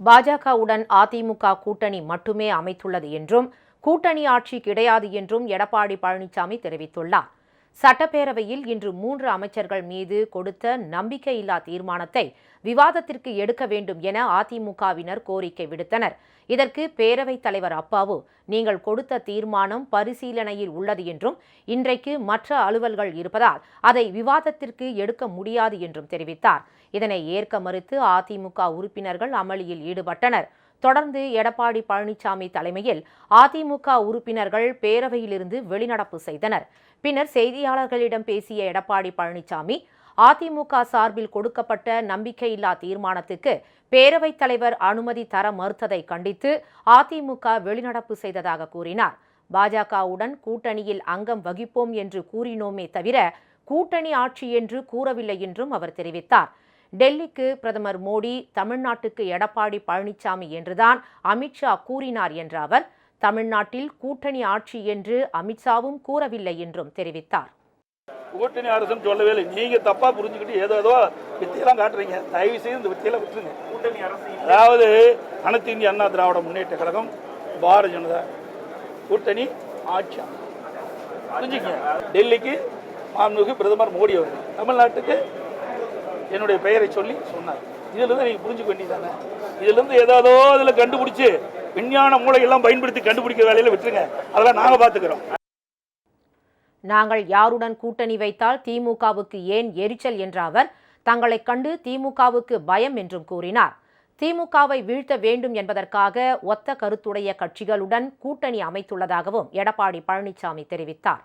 பாஜகவுடன் அதிமுக கூட்டணி மட்டுமே அமைத்துள்ளது என்றும் கூட்டணி ஆட்சி கிடையாது என்றும் எடப்பாடி பழனிசாமி தெரிவித்துள்ளார். சட்டப்பேரவையில் இன்று மூன்று அமைச்சர்கள் மீது கொடுத்த நம்பிக்கையில்லா தீர்மானத்தை விவாதத்திற்கு எடுக்க வேண்டும் என அதிமுகவினர் கோரிக்கை விடுத்தனர். இதற்கு பேரவைத் தலைவர் அப்பாவு நீங்கள் கொடுத்த தீர்மானம் பரிசீலனையில் உள்ளது என்றும் இன்றைக்கு மற்ற அலுவல்கள் இருப்பதால் அதை விவாதத்திற்கு எடுக்க முடியாது என்றும் தெரிவித்தார். இதனை ஏற்க மறுத்து அதிமுக உறுப்பினர்கள் அமளியில் ஈடுபட்டனர். தொடர்ந்து எடப்பாடி பழனிசாமி தலைமையில் அதிமுக உறுப்பினர்கள் பேரவையிலிருந்து வெளிநடப்பு செய்தனர். பின்னர் செய்தியாளர்களிடம் பேசிய எடப்பாடி பழனிசாமி அதிமுக சார்பில் கொடுக்கப்பட்ட நம்பிக்கையில்லா தீர்மானத்துக்கு பேரவைத் தலைவர் அனுமதி தர மறுத்ததை கண்டித்து அதிமுக வெளிநடப்பு செய்ததாக கூறினார். பாஜகவுடன் கூட்டணியில் அங்கம் வகிப்போம் என்று கூறினோமே தவிர கூட்டணி ஆட்சி என்று கூறவில்லை என்றும் அவர் தெரிவித்தார். டெல்லிக்கு பிரதமர் மோடி தமிழ்நாட்டுக்கு எடப்பாடி பழனிசாமி என்றுதான் அமித்ஷா கூறினார் என்ற அவர் தமிழ்நாட்டில் கூட்டணி ஆட்சி என்று அமித்ஷாவும் கூறவில்லை என்றும் தெரிவித்தார். கூட்டணி அரசுன்னு சொல்லவே இல்லை. நீங்க தப்பா புரிஞ்சுக்கிட்டு ஏதோ ஏதோ வித்தியெல்லாம் காட்டுறீங்க. தயவு செய்து இந்த வித்தியெல்லாம் விட்டுருங்க. கூட்டணி அரசு அதாவது அனைத்து இந்திய அண்ணா திராவிட முன்னேற்ற கழகம் பாரதிய ஜனதா கூட்டணி ஆட்சி. புரிஞ்சுக்கங்க. டெல்லிக்கு மாண்புமிகு பிரதமர் மோடி அவர்கள் தமிழ்நாட்டுக்கு என்னுடைய பெயரை சொல்லி சொன்னார். இதிலிருந்து நீங்கள் புரிஞ்சுக்க வேண்டியதானே இதிலிருந்து ஏதாவது இதுல கண்டுபிடிச்சு விஞ்ஞான மூளையெல்லாம் பயன்படுத்தி கண்டுபிடிக்கிற வேலையில் விட்டுருங்க. அதெல்லாம் நாங்கள் பார்த்துக்கிறோம் நாங்கள் யாருடன் கூட்டணி வைத்தால் திமுகவுக்கு ஏன் எரிச்சல் என்ற அவர் தங்களை கண்டு திமுகவுக்கு பயம் என்றும் கூறினார். திமுகவை வீழ்த்த வேண்டும் என்பதற்காக ஒத்த கருத்துடைய கட்சிகளுடன் கூட்டணி அமைத்துள்ளதாகவும் எடப்பாடி பழனிசாமி தெரிவித்தார்.